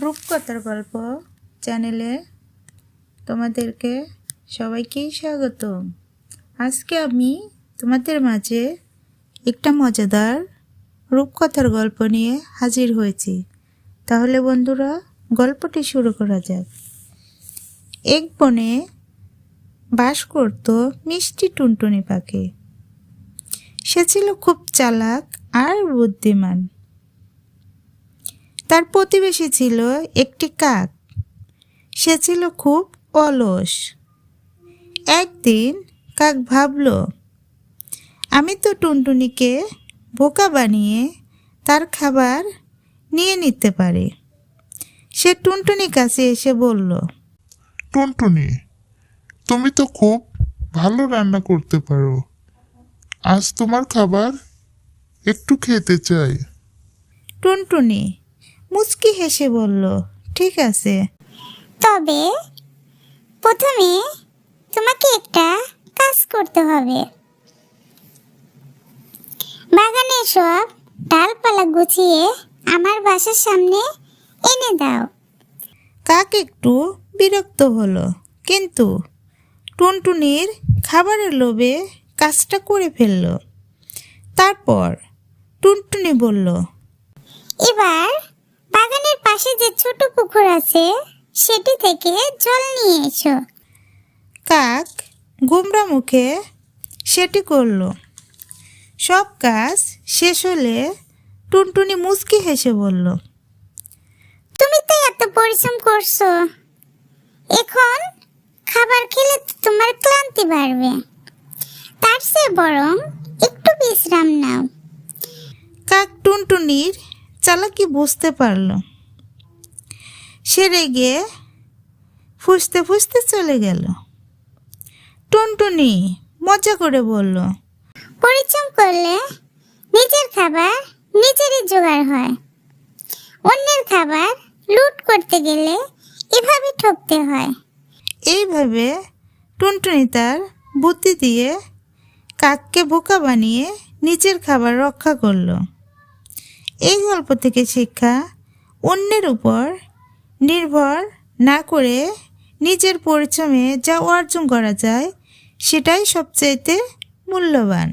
রূপকথার গল্প চ্যানেলে তোমাদেরকে সবাইকেই স্বাগত আজকে আমি তোমাদের মাঝে একটা মজাদার রূপকথার গল্প নিয়ে হাজির হয়েছি। তাহলে বন্ধুরা, গল্পটি শুরু করা যাক। এক বনে বাস করত মিষ্টি টুনটুনি পাখি। সে ছিল খুব চালাক আর বুদ্ধিমান। তার প্রতিবেশী ছিল একটি কাক। সে ছিল খুব অলস। একদিন কাক ভাবল আমি তো টুনটুনিকে বোকা বানিয়ে তার খাবার নিয়ে নিতে পারি। সে টুনটুনি কাছে এসে বলল টুনটুনি তুমি তো খুব ভালো রান্না করতে পারো। আজ তোমার খাবার একটু খেতে চাই। টুনটুনি মুচকি হেসে বলল ঠিক আছে। তবে প্রথমে তোমাকে একটা কাজ করতে হবে। বাগানের সব ডালপালা গুছিয়ে আমার বাসার সামনে এনে দাও। কাক একটু বিরক্ত হলো কিন্তু টুনটুনির খাবারের লোভে কাজটা করে ফেলল। তারপর টুনটুনি বলল এবার বাগানের পাশে যে ছোট পুকুর আছে সেটি থেকে জল নিয়ে এসো। কাক গুমরা মুখে সেটি করল। সব কাজ শেষ হলে টুনটুনি মুচকি হেসে বলল তুমি তো এত পরিশ্রম করছ। এখন খাবার খেলে তো তোমার ক্লান্তি বাড়বে। তার চেয়ে বরং একটু বিশ্রাম নাও। কাক টুনটুনির চালাকি বুঝতে পারল। সে রেগে ফুসতে ফুসতে চলে গেল। টুনটুনি মজা করে বলল পরিশ্রম করলে নিজের খাবার নিজেরই জোগাড় হয়। অন্যের খাবার লুট করতে গেলে এভাবে ঠকতে হয়। এইভাবে টুনটুনি তার বুদ্ধি দিয়ে কাককে বোকা বানিয়ে নিজের খাবার রক্ষা করল। এই গল্প থেকে শিক্ষা অন্যের উপর নির্ভর না করে নিজের পরিশ্রমে যা অর্জন করা যায়, সেটাই সবচাইতে মূল্যবান।